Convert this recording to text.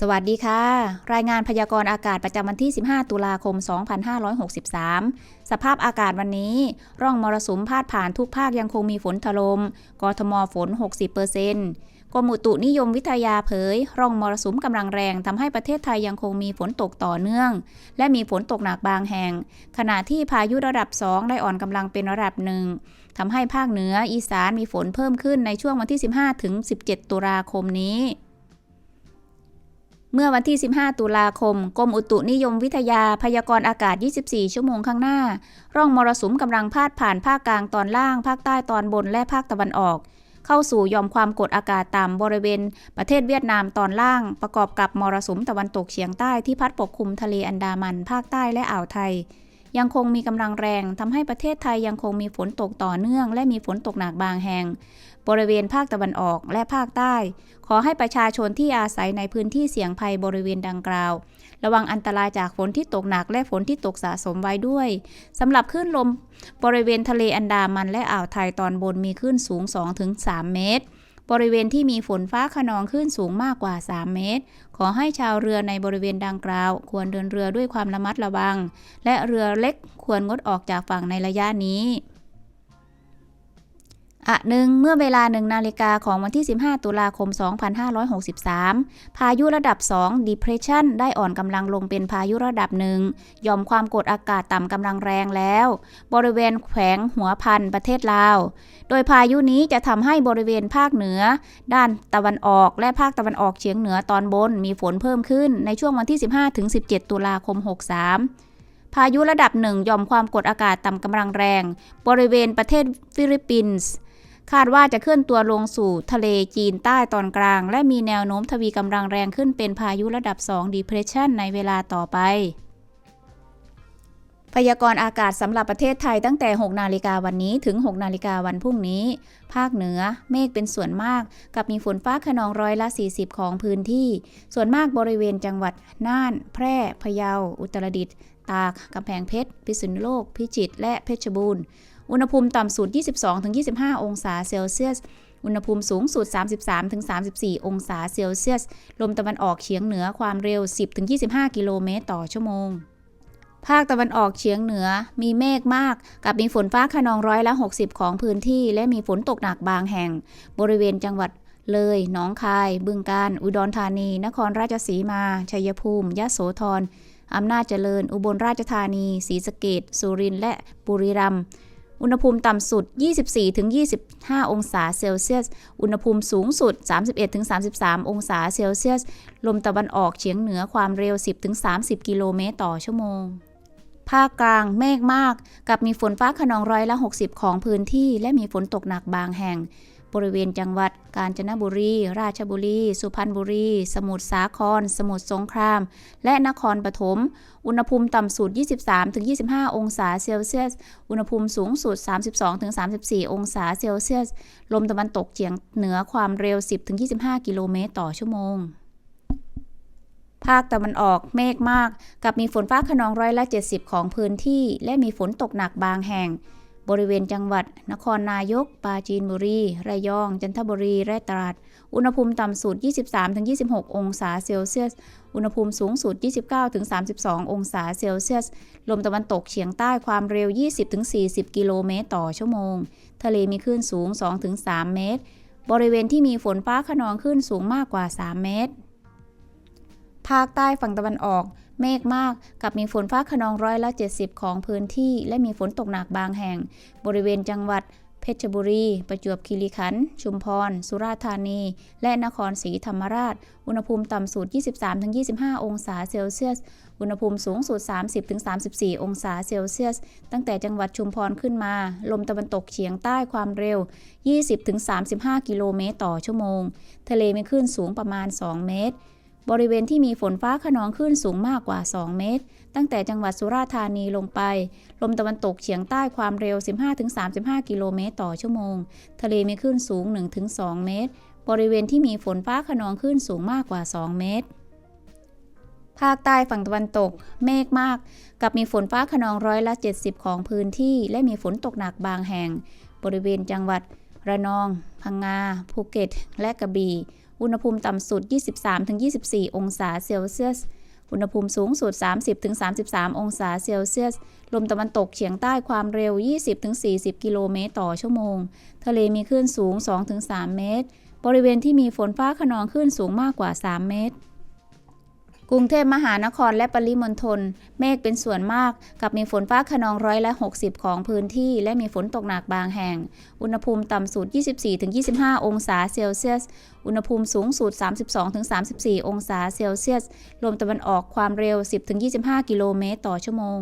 สวัสดีค่ะ รายงานพยากรณ์อากาศประจำวันที่ 15 ตุลาคม 2563 สภาพอากาศวันนี้ ร่องมรสุมพาดผ่านทุกภาคยังคงมีฝนถลม่มกทมฝน 60%กรมอุตุนิยมวิทยาเผย ร่องมรสุมกำลังแรงทำให้ประเทศไทยยังคงมีฝนตกต่อเนื่อง และมีฝนตกหนักบางแห่ง ขณะที่พายุระดับ 2 ได้อ่อนกำลังเป็นระดับหนึ่งทำให้ภาคเหนืออีสานมีฝนเพิ่มขึ้นในช่วงวันที่ 15 ถึง 17 ตุลาคมนี้ เมื่อวันที่ 15 ตุลาคม กรมอุตุนิยมวิทยาพยากรณ์อากาศ 24 ชั่วโมงข้างหน้า ร่องมรสุมกำลังพาดผ่านภาคกลางตอนล่าง ภาคใต้ตอนบนและภาคตะวันออก เข้าสู่ยอมความกดอากาศต่ำบริเวณ ประเทศเวียดนามตอนล่าง ประกอบกับมรสุมตะวันตกเฉียงใต้ที่พัดปกคลุมทะเลอันดามัน ภาคใต้และอ่าวไทย ยังคงมีกำลังแรง ทำให้ประเทศไทยยังคงมีฝนตกต่อเนื่อง และมีฝนตกหนักบางแห่ง บริเวณภาคตะวันออกและภาคใต้ ขอให้ประชาชนที่อาศัยในพื้นที่เสี่ยงภัยบริเวณดังกล่าว ระวังอันตรายจากฝนที่ตกหนักและฝนที่ตกสะสมไว้ด้วยสำหรับคลื่นลม บริเวณทะเลอันดามันและอ่าวไทยตอนบนมีคลื่นสูง 2-3 เมตร บริเวณที่มีฝนฟ้าขนองคลื่นสูงมากกว่า 3 เมตร ขอให้ชาวเรือในบริเวณดังกล่าว ควรเดินเรือด้วยความระมัดระวัง และเรือเล็กควรงดออกจากฝั่งในระยะนี้ อะหนึ่งเมื่อเวลาหนึ่งนาฬิกาของวันที่ 15 ตุลาคม 2563 พายุระดับ 2 depression ได้อ่อนกำลังลงเป็นพายุระดับหนึ่งยอมความกดอากาศต่ำกำลังแรงแล้ว บริเวณแขวงหัวพันประเทศลาว โดยพายุนี้จะทำให้บริเวณภาคเหนือ ด้านตะวันออกและภาคตะวันออกเฉียงเหนือตอนบนมีฝนเพิ่มขึ้นในช่วงวันที่ 15-17 ตุลาคม 63พายุระดับหนึ่งยอมความกดอากาศต่ำกำลังแรง บริเวณประเทศฟิลิปปินส์ คาดว่าจะเคลื่อนตัวลงสู่ทะเลจีนใต้ตอนกลาง และมีแนวโน้มทวีกำลังแรงขึ้นเป็นพายุระดับ 2 depression ในเวลาต่อไป พยากรณ์อากาศสำหรับประเทศไทยตั้งแต่ 6 นาฬิกาวันนี้ถึง 6 นาฬิกาวันพรุ่งนี้ ภาคเหนือ เมฆเป็นส่วนมาก กับมีฝนฟ้าขนองร้อยละ 40 ของพื้นที่ ส่วนมากบริเวณจังหวัดน่าน แพร่พะเยาอุตรดิตถ์ตากกำแพงเพชร พิษณุโลก พิจิตรและเพชรบูรณ์ อุณหภูมิต่ำสุด 22-25 องศาเซลเซียส อุณหภูมิสูงสุด 33-34 องศาเซลเซียส ลมตะวันออกเฉียงเหนือความเร็ว 10-25 กิโลเมตรต่อชั่วโมงภาคตะวันออกเฉียงเหนือมีเมฆมาก กับมีฝนฟ้าขนองร้อยละ 60 ของพื้นที่ และมีฝนตกหนักบางแห่ง บริเวณจังหวัดเลย หนองคาย บึงกาฬ อุดรธานี นครราชสีมา ชัยภูมิ ยะโสธร อำนาจเจริญ อุบลราชธานี ศรีสะเกดสุรินทร์ และบุรีรัมย์ อุณหภูมิต่ำสุด 24-25 องศาเซลเซียส อุณหภูมิสูงสุด 31-33 องศาเซลเซียส ลมตะวันออกเฉียงเหนือความเร็ว 10-30 กิโลเมตรต่อชั่วโมง ภาคกลางเมฆมาก กับมีฝนฟ้าขนองร้อยละ 60 ของพื้นที่ และมีฝนตกหนักบางแห่ง บริเวณจังหวัดกาญจนบุรี ราชบุรี สุพรรณบุรี สมุทรสาคร สมุทรสงคราม และนครปฐม อุณหภูมิต่ำสุด 23-25 องศาเซลเซียส อุณหภูมิสูงสุด 32-34 องศาเซลเซียส ลมตะวันตกเฉียงเหนือความเร็ว 10-25 กิโลเมตรต่อชั่วโมงภาคตะวันออกเมฆมาก กับมีฝนฟ้าขนองร้อยละ 70 ของพื้นที่ และมีฝนตกหนักบางแห่ง บริเวณจังหวัด นครนายก ปราจีนบุรี ระยอง จันทบุรี และตราด อุณหภูมิต่ำสุด 23-26 องศาเซลเซียส อุณหภูมิสูงสุด 29-32 องศาเซลเซียส ลมตะวันตกเฉียงใต้ความเร็ว 20-40 กิโลเมตรต่อชั่วโมง ทะเลมีคลื่นสูง 2-3 เมตร บริเวณที่มีฝนฟ้าขนองคลื่นสูงมากกว่า 3 เมตร ภาคใต้ฝั่งตะวันออก เมฆมากกับมีฝนฟ้าขนองร้อยละ 70 ของพื้นที่ และมีฝนตกหนักบางแห่ง บริเวณจังหวัด เพชรบุรี ประจวบคีรีขันธ์ชุมพร สุราษฎร์ธานี และนครศรีธรรมราช อุณหภูมิต่ำสุด 23-25 องศาเซลเซียส อุณหภูมิสูงสุด 30-34 องศาเซลเซียส ตั้งแต่จังหวัดชุมพรขึ้นมา ลมตะวันตกเฉียงใต้ความเร็ว 20-35 กิโลเมตรต่อชั่วโมง ทะเลมีคลื่นสูงประมาณ 2 เมตร บริเวณที่มีฝนฟ้าขนองคลื่นสูงมากกว่า 2 เมตร ตั้งแต่จังหวัดสุราษฎร์ธานีลงไป ลมตะวันตกเฉียงใต้ความเร็ว 15-35 กิโลเมตรต่อชั่วโมง ทะเลมีคลื่นสูง 1-2 เมตร บริเวณที่มีฝนฟ้าขนองคลื่นสูงมากกว่า 2 เมตรภาคใต้ฝั่งตะวันตก เมฆมาก กับมีฝนฟ้าขนองร้อยละ 70 ของพื้นที่ และมีฝนตกหนักบางแห่ง บริเวณจังหวัด ระนอง พังงา ภูเก็ต และกระบี่ อุณหภูมิต่ำสุด 23-24 องศาเซลเซียส อุณหภูมิสูงสุด 30-33 องศาเซลเซียส ลมตะวันตกเฉียงใต้ความเร็ว 20-40 กิโลเมตรต่อชั่วโมง ทะเลมีคลื่นสูง 2-3 เมตร บริเวณที่มีฝนฟ้าขนองคลื่นสูงมากกว่า 3 เมตร กรุงเทพมหานครและปริมณฑลเมฆเป็นส่วนมาก กับมีฝนฟ้าขนองร้อยละ 60 ของพื้นที่ และมีฝนตกหนักบางแห่ง อุณหภูมิต่ำสุด 24-25 องศาเซลเซียส อุณหภูมิสูงสุด 32-34 องศาเซลเซียสลมตะวันออกความเร็ว 10-25 กิโลเมตรต่อชั่วโมง